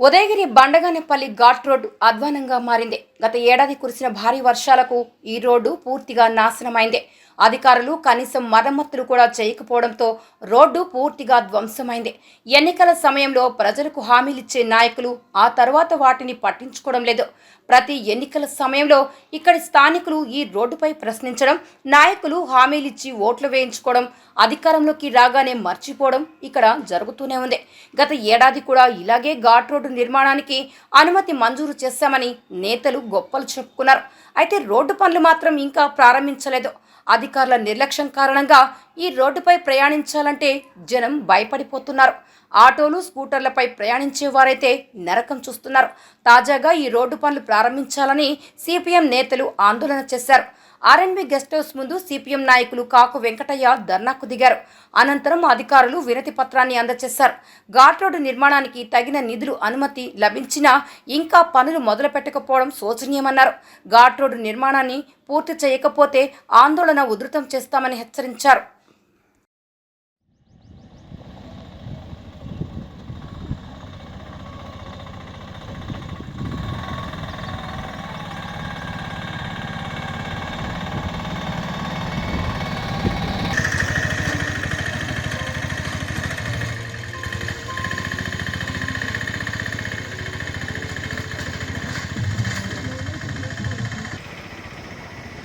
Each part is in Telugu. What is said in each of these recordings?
ఉదయగిరి బండగానేపల్లి ఘాట్ రోడ్డు అధ్వానంగా మారింది. గత ఏడాది కురిసిన భారీ వర్షాలకు ఈ రోడ్డు పూర్తిగా నాశనమైంది. అధికారులు కనీసం మరమ్మతులు కూడా చేయకపోవడంతో రోడ్డు పూర్తిగా ధ్వంసమైంది. ఎన్నికల సమయంలో ప్రజలకు హామీలిచ్చే నాయకులు ఆ తర్వాత వాటిని పట్టించుకోవడం లేదు. ప్రతి ఎన్నికల సమయంలో ఇక్కడి స్థానికులు ఈ రోడ్డుపై ప్రశ్నించడం నాయకులు హామీలిచ్చి ఓట్లు వేయించుకోవడం అధికారంలోకి రాగానే మర్చిపోవడం ఇక్కడ జరుగుతూనే ఉంది. గత ఏడాది కూడా ఇలాగే ఘాట్ రోడ్డు నిర్మాణానికి అనుమతి మంజూరు చేశామని నేతలు గొప్పలు చెప్పుకున్నారు. అయితే రోడ్డు పనులు మాత్రం ఇంకా ప్రారంభించలేదు. అధికారుల నిర్లక్ష్యం కారణంగా ఈ రోడ్డుపై ప్రయాణించాలంటే జనం భయపడిపోతున్నారు. ఆటోలు స్కూటర్లపై ప్రయాణించే వారైతే నరకం చూస్తున్నారు. తాజాగా ఈ రోడ్డు పనులు ప్రారంభించాలని సిపిఎం నేతలు ఆందోళన చేశారు. ఆర్ఎన్బి గెస్ట్ హౌస్ ముందు సిపిఎం నాయకులు కాకు వెంకటయ్య ధర్నాకు దిగారు. అనంతరం అధికారులు వినతి పత్రాన్ని అందజేశారు. ఘాట్ రోడ్డు నిర్మాణానికి తగిన నిధులు అనుమతి లభించినా ఇంకా పనులు మొదలు పెట్టకపోవడం శోచనీయమన్నారు. ఘాట్ రోడ్డు నిర్మాణాన్ని పూర్తి చేయకపోతే ఆందోళన ఉధృతం చేస్తామని హెచ్చరించారు.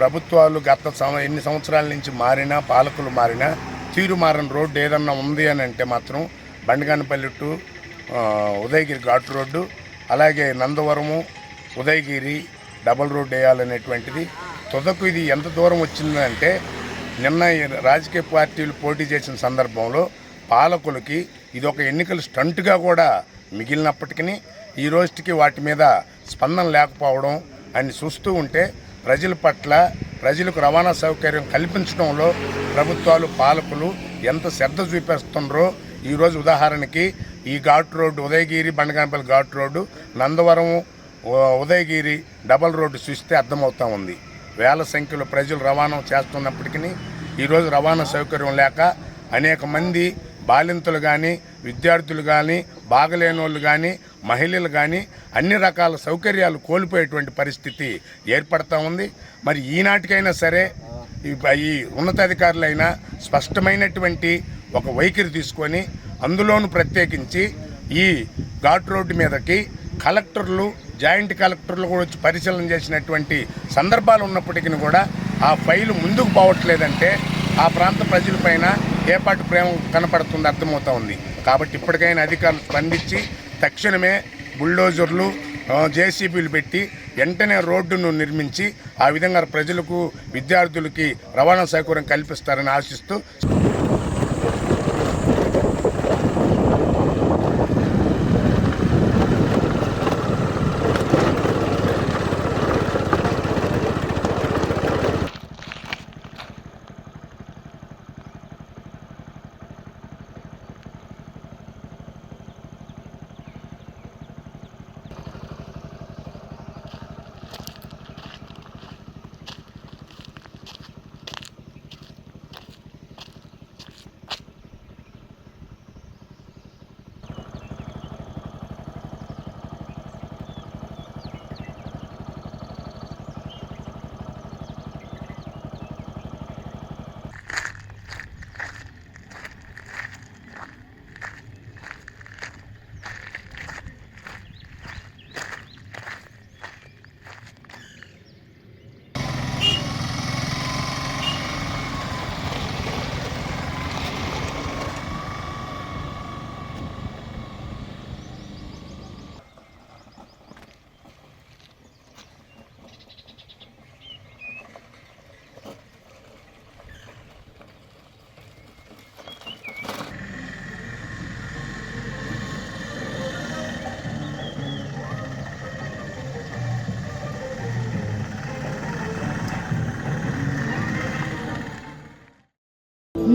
ప్రభుత్వాలు గత సం- ఎన్ని సంవత్సరాల నుంచి మారినా పాలకులు మారినా తీరు మారిన రోడ్డు ఏదన్నా ఉంది అని అంటే మాత్రం బండిగానపల్లి టు ఉదయగిరి ఘాట్ రోడ్డు అలాగే నందవరము ఉదయగిరి డబల్ రోడ్డు వేయాలనేటువంటిది. తుదకు ఇది ఎంత దూరం వచ్చిందంటే నిన్న రాజకీయ పార్టీలు పోటీ చేసిన సందర్భంలో పాలకులకి ఇది ఒక ఎన్నికల స్టంట్గా కూడా మిగిలినప్పటికీ ఈ రోజుకి వాటి మీద స్పందన లేకపోవడం అని చూస్తూ ఉంటే ప్రజల పట్ల ప్రజలకు రవాణా సౌకర్యం కల్పించడంలో ప్రభుత్వాలు పాలకులు ఎంత శ్రద్ధ చూపిస్తున్నారో ఈరోజు ఉదాహరణకి ఈ ghat road Udayagiri Bandaganapalli ghat road Nandavaram Udayagiri double road చూస్తే అర్థమవుతా ఉంది. వేల సంఖ్యలో ప్రజలు రవాణా చేస్తున్నప్పటికీ ఈరోజు రవాణా సౌకర్యం లేక అనేక మంది బాలింతలు కానీ విద్యార్థులు కానీ బాగలేని వాళ్ళు కానీ మహిళలు కానీ అన్ని రకాల సౌకర్యాలు కోల్పోయేటువంటి పరిస్థితి ఏర్పడతా ఉంది. మరి ఈనాటికైనా సరే ఈ ఈ ఉన్నతాధికారులైనా స్పష్టమైనటువంటి ఒక వైఖరి తీసుకొని అందులోనూ ప్రత్యేకించి ఈ ఘాట్ రోడ్డు మీదకి కలెక్టర్లు జాయింట్ కలెక్టర్లు కూడా వచ్చి పరిశీలన చేసినటువంటి సందర్భాలు ఉన్నప్పటికీ కూడా ఆ ఫైలు ముందుకు పోవట్లేదంటే ఆ ప్రాంత ప్రజలపైన ఏపాటి ప్రేమ కనపడుతుంది అర్థమవుతా ఉంది. కాబట్టి ఇప్పటికైనా అధికారులు స్పందించి తక్షణమే బుల్డోజర్లు జేసీబీలు పెట్టి వెంటనే రోడ్డును నిర్మించి ఆ విధంగా ప్రజలకు విద్యార్థులకి రవాణా సౌకర్యం కల్పిస్తారని ఆశిస్తూ